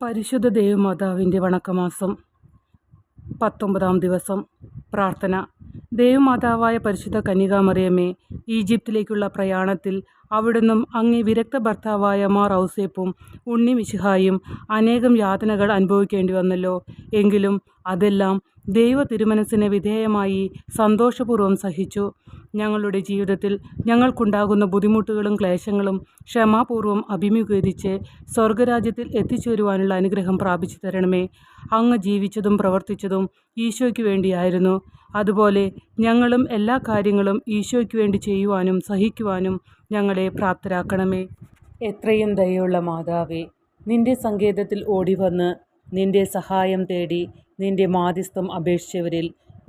പരിശുദ്ധ ദേവമാതാവിന്റെ വണക്കമാസം പത്തൊമ്പതാം ദിവസം പ്രാർത്ഥന. ദേവമാതാവായ പരിശുദ്ധ കന്യകാമറിയമ്മേ ഈജിപ്തിലേക്കുള്ള പ്രയാണത്തിൽ അവിടുന്നും അങ്ങേ വിരക്ത ഭർത്താവായ മാർ ഔസേപ്പും ഉണ്ണി മിശിഹായും അനേകം യാതനകൾ അനുഭവിക്കേണ്ടി വന്നല്ലോ. എങ്കിലും അതെല്ലാം ദൈവ തിരുമനസ്സിന് വിധേയമായി സന്തോഷപൂർവം സഹിച്ചു. ഞങ്ങളുടെ ജീവിതത്തിൽ ഞങ്ങൾക്കുണ്ടാകുന്ന ബുദ്ധിമുട്ടുകളും ക്ലേശങ്ങളും ക്ഷമാപൂർവം അഭിമുഖീകരിച്ച് സ്വർഗരാജ്യത്തിൽ എത്തിച്ചേരുവാനുള്ള അനുഗ്രഹം പ്രാപിച്ചു തരണമേ. അങ്ങ് ജീവിച്ചതും പ്രവർത്തിച്ചതും ഈശോയ്ക്ക് വേണ്ടിയായിരുന്നു. അതുപോലെ ഞങ്ങളും എല്ലാ കാര്യങ്ങളും ഈശോയ്ക്ക് വേണ്ടി ചെയ്യുവാനും സഹിക്കുവാനും ഞങ്ങളെ പ്രാപ്തരാക്കണമേ. എത്രയും ദയുള്ള മാതാവേ നിന്റെ സങ്കേതത്തിൽ ഓടിവന്ന് നിന്റെ സഹായം തേടി നിന്റെ മാധ്യസ്ഥം അപേക്ഷിച്ചവരിൽ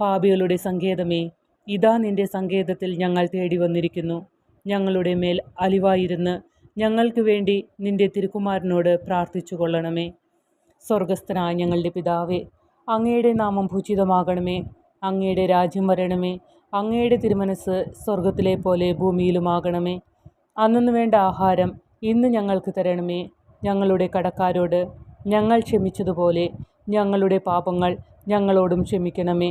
പാപികളുടെ സങ്കേതമേ ഇതാ നിന്റെ സങ്കേതത്തിൽ ഞങ്ങൾ തേടി വന്നിരിക്കുന്നു. ഞങ്ങളുടെ മേൽ അലിവായിരുന്ന് ഞങ്ങൾക്ക് വേണ്ടി നിന്റെ തിരുക്കുമാരനോട് പ്രാർത്ഥിച്ചു കൊള്ളണമേ സ്വർഗസ്ഥനായ ഞങ്ങളുടെ പിതാവേ അങ്ങയുടെ നാമം ഭൂചിതമാകണമേ അങ്ങയുടെ രാജ്യം വരണമേ. അങ്ങയുടെ തിരുമനസ് സ്വർഗത്തിലെ പോലെ ഭൂമിയിലുമാകണമേ. അന്നു വേണ്ട ആഹാരം ഇന്ന് ഞങ്ങൾക്ക് തരണമേ. ഞങ്ങളുടെ കടക്കാരോട് ഞങ്ങൾ ക്ഷമിച്ചതുപോലെ ഞങ്ങളുടെ പാപങ്ങൾ ഞങ്ങളോടും ക്ഷമിക്കണമേ.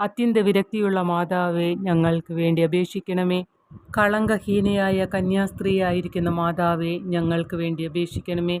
അത്യന്ത വിരക്തിയുള്ള മാതാവേ ഞങ്ങൾക്ക് വേണ്ടി അപേക്ഷിക്കണമേ. കളങ്കഹീനയായ കന്യാസ്ത്രീയായിരിക്കുന്ന മാതാവേ ഞങ്ങൾക്ക് വേണ്ടി അപേക്ഷിക്കണമേ.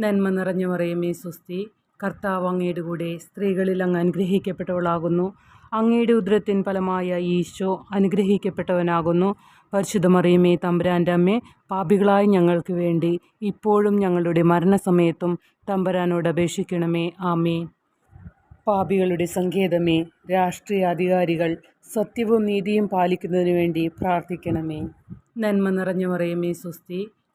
നന്മ നിറഞ്ഞ മറിയമേ സുസ്തി കർത്താവ് അങ്ങയുടെ കൂടെ സ്ത്രീകളിൽ അങ്ങ് അനുഗ്രഹിക്കപ്പെട്ടവളാകുന്നു. അങ്ങയുടെ ഉദരത്തിൻ ഫലമായ ഈശോ അനുഗ്രഹിക്കപ്പെട്ടവനാകുന്നു. പരിശുദ്ധ മറിയമേ തമ്പുരാന്റെ അമ്മേ പാപികളായ ഞങ്ങൾക്ക് വേണ്ടി ഇപ്പോഴും ഞങ്ങളുടെ മരണസമയത്തും തമ്പുരാനോട് അപേക്ഷിക്കണമേ. ആമേ പാപികളുടെ സങ്കേതമേ രാഷ്ട്രീയ അധികാരികൾ സത്യവും നീതിയും പാലിക്കുന്നതിനു വേണ്ടി പ്രാർത്ഥിക്കണമേ. നന്മ നിറഞ്ഞ മറിയമേ സ്വസ്തി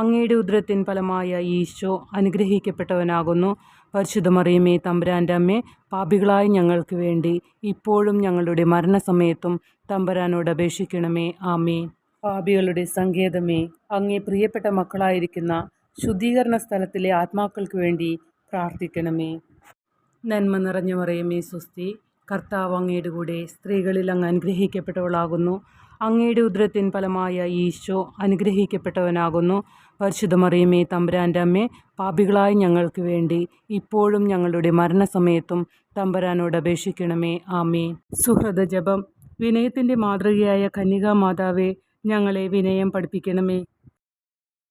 അങ്ങയുടെ ഉദരത്തിൻ ഫലമായ ഈശോ അനുഗ്രഹിക്കപ്പെട്ടവനാകുന്നു. പരിശുദ്ധ മറിയമേ തമ്പുരാന്റെ അമ്മേ പാപികളായ ഞങ്ങൾക്ക് വേണ്ടി ഇപ്പോഴും ഞങ്ങളുടെ മരണസമയത്തും തമ്പുരാനോട് അപേക്ഷിക്കണമേ. ആമേ പാപികളുടെ സങ്കേതമേ അങ്ങേ പ്രിയപ്പെട്ട മക്കളായിരിക്കുന്ന ശുദ്ധീകരണ സ്ഥലത്തിലെ ആത്മാക്കൾക്ക് വേണ്ടി പ്രാർത്ഥിക്കണമേ. നന്മ നിറഞ്ഞ മറിയമേ സ്വസ്തി. കർത്താവ് അങ്ങയുടെ കൂടെ സ്ത്രീകളിൽ അങ്ങ് അനുഗ്രഹിക്കപ്പെട്ടവളാകുന്നു. അങ്ങയുടെ ഉദ്രത്തിൻ ഫലമായ ഈശോ അനുഗ്രഹിക്കപ്പെട്ടവനാകുന്നു. പരിശുദ്ധ മറിയമേ തമ്പുരാന്റെ അമ്മേ പാപികളായ ഞങ്ങൾക്ക് വേണ്ടി ഇപ്പോഴും ഞങ്ങളുടെ മരണസമയത്തും തമ്പുരാനോട് അപേക്ഷിക്കണമേ. ആമേ സുഹൃത ജപം. വിനയത്തിന്റെ മാതൃകയായ കന്യകാ മാതാവേ ഞങ്ങളെ വിനയം പഠിപ്പിക്കണമേ.